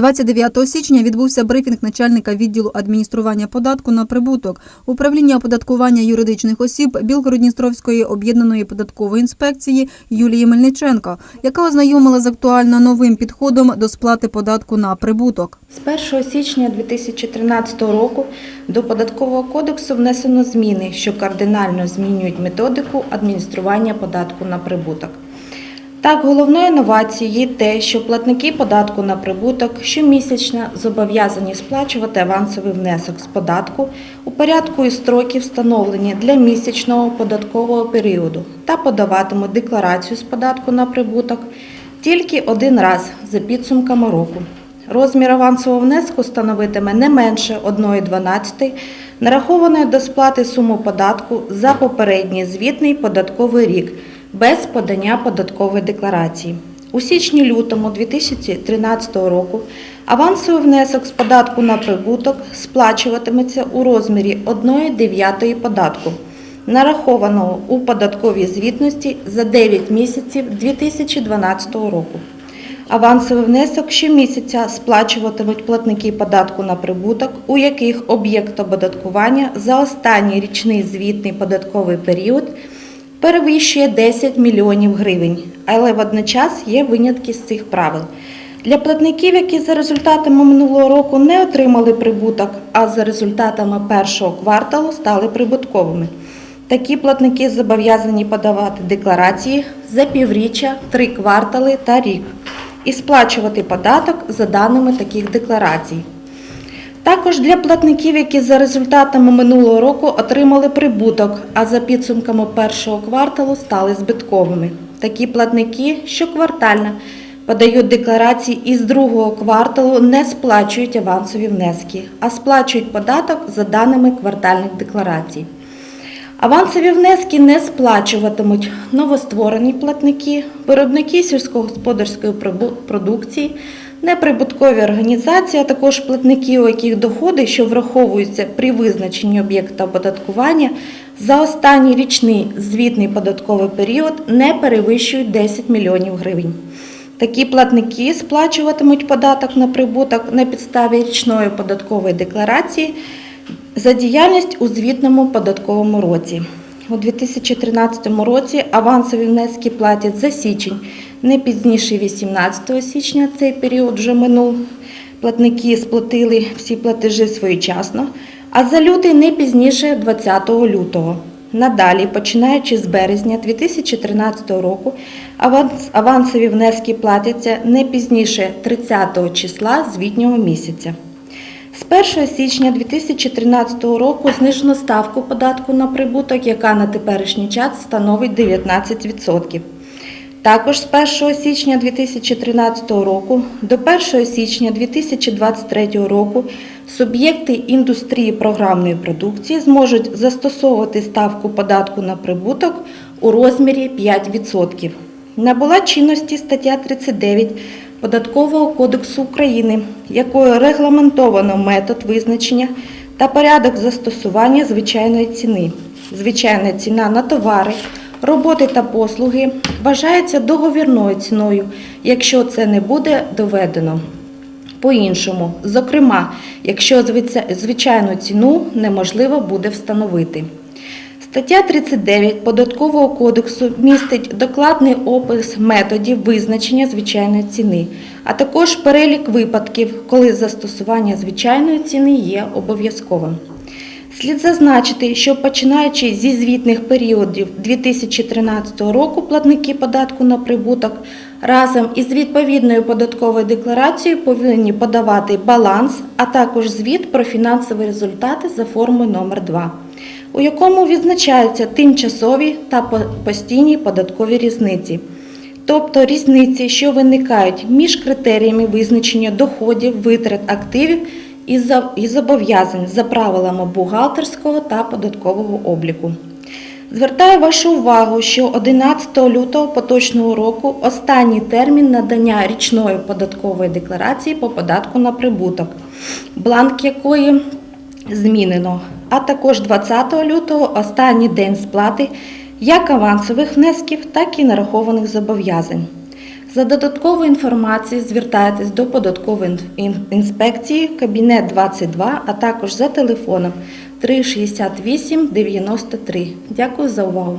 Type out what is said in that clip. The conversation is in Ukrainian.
29 січня відбувся брифінг начальника відділу адміністрування податку на прибуток управління оподаткування юридичних осіб Білгородністровської об'єднаної податкової інспекції Юлії Мельниченко, яка ознайомила з актуально новим підходом до сплати податку на прибуток. З 1 січня 2013 року до Податкового кодексу внесено зміни, що кардинально змінюють методику адміністрування податку на прибуток. Так, головною новацією є те, що платники податку на прибуток щомісячно зобов'язані сплачувати авансовий внесок з податку у порядку і строків, встановлені для місячного податкового періоду, та подаватимуть декларацію з податку на прибуток тільки один раз за підсумками року. Розмір авансового внеску становитиме не менше 1,12 нарахованої до сплати суми податку за попередній звітний податковий рік без подання податкової декларації. У січні-лютому 2013 року авансовий внесок з податку на прибуток сплачуватиметься у розмірі 1,9 податку, нарахованого у податковій звітності за 9 місяців 2012 року. Авансовий внесок щомісяця сплачуватимуть платники податку на прибуток, у яких об'єкт оподаткування за останній річний звітний податковий період перевищує 10 мільйонів гривень, але водночас є винятки з цих правил. Для платників, які за результатами минулого року не отримали прибуток, а за результатами першого кварталу стали прибутковими. Такі платники зобов'язані подавати декларації за півріччя, три квартали та рік і сплачувати податок за даними таких декларацій. Також для платників, які за результатами минулого року отримали прибуток, а за підсумками першого кварталу стали збитковими. Такі платники щоквартально подають декларації і з другого кварталу не сплачують авансові внески, а сплачують податок за даними квартальних декларацій. Авансові внески не сплачуватимуть новостворені платники, виробники сільськогосподарської продукції, неприбуткові організації, а також платники, у яких доходи, що враховуються при визначенні об'єкта оподаткування, за останній річний звітний податковий період не перевищують 10 мільйонів гривень. Такі платники сплачуватимуть податок на прибуток на підставі річної податкової декларації за діяльність у звітному податковому році. У 2013 році авансові внески платять за січень не пізніше 18 січня, цей період вже минув. Платники сплатили всі платежі своєчасно, а за лютий не пізніше 20 лютого. Надалі, починаючи з березня 2013 року, аванс- авансові внески платяться не пізніше 30 числа звітнього місяця. З 1 січня 2013 року знижено ставку податку на прибуток, яка на теперішній час становить 19%. Також з 1 січня 2013 року до 1 січня 2023 року суб'єкти індустрії програмної продукції зможуть застосовувати ставку податку на прибуток у розмірі 5%. Набула чинності стаття 39 Податкового кодексу України, якою регламентовано метод визначення та порядок застосування звичайної ціни. Звичайна ціна на товари, роботи та послуги вважається договірною ціною, якщо це не буде доведено. По-іншому, зокрема, якщо звичайну ціну неможливо буде встановити. Стаття 39 Податкового кодексу містить докладний опис методів визначення звичайної ціни, а також перелік випадків, коли застосування звичайної ціни є обов'язковим. Слід зазначити, що починаючи зі звітних періодів 2013 року платники податку на прибуток разом із відповідною податковою декларацією повинні подавати баланс, а також звіт про фінансові результати за формою номер 2 у якому відзначаються тимчасові та постійні податкові різниці, тобто різниці, що виникають між критеріями визначення доходів, витрат активів і за- і зобов'язань за правилами бухгалтерського та податкового обліку. Звертаю вашу увагу, що 11 лютого поточного року останній термін надання річної податкової декларації по податку на прибуток, бланк якої змінено, а також 20 лютого останній день сплати як авансових внесків, так і нарахованих зобов'язань. За додатковою інформацією звертайтесь до податкової інспекції, кабінет 22, а також за телефоном 368 93. Дякую за увагу.